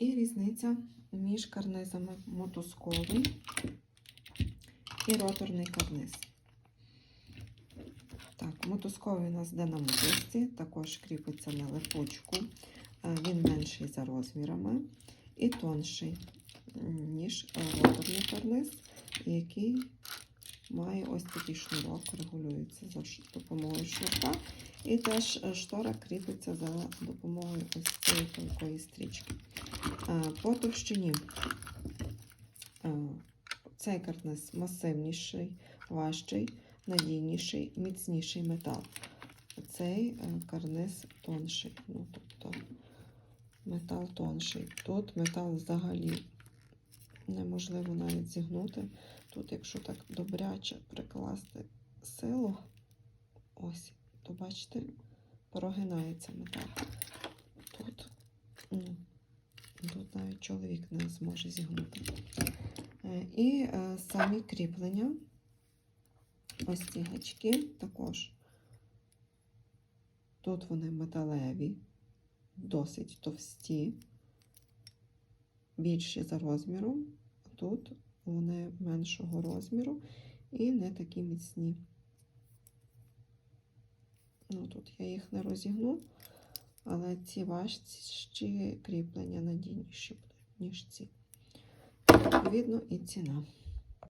І різниця між карнизами мотузковий і роторний карниз. Так, мотузковий у нас йде на мотузці, також кріпиться на липучку. Е, Він менший за розмірами і тонший, ніж е, роторний карниз, який має ось такий шнурок, регулюється за допомогою шнурка. І теж е, штора кріпиться за допомогою ось цієї тонкої стрічки. Е, По товщині е, цей карниз масивніший, важчий, надійніший, міцніший метал. Цей карниз тонший. Ну, тобто метал тонший. Тут метал взагалі неможливо навіть зігнути. Тут, якщо так добряче прикласти силу, ось, то бачите, прогинається метал. Тут, ну, тут навіть чоловік не зможе зігнути. Е, І е, самі кріплення, ось ці гачки також. Тут вони металеві, досить товсті, більші за розміром. Тут вони меншого розміру і не такі міцні. Ну, тут я їх не розігну, але ці важчі кріплення надійніші будуть, ніж ці. Відповідно, і ціна.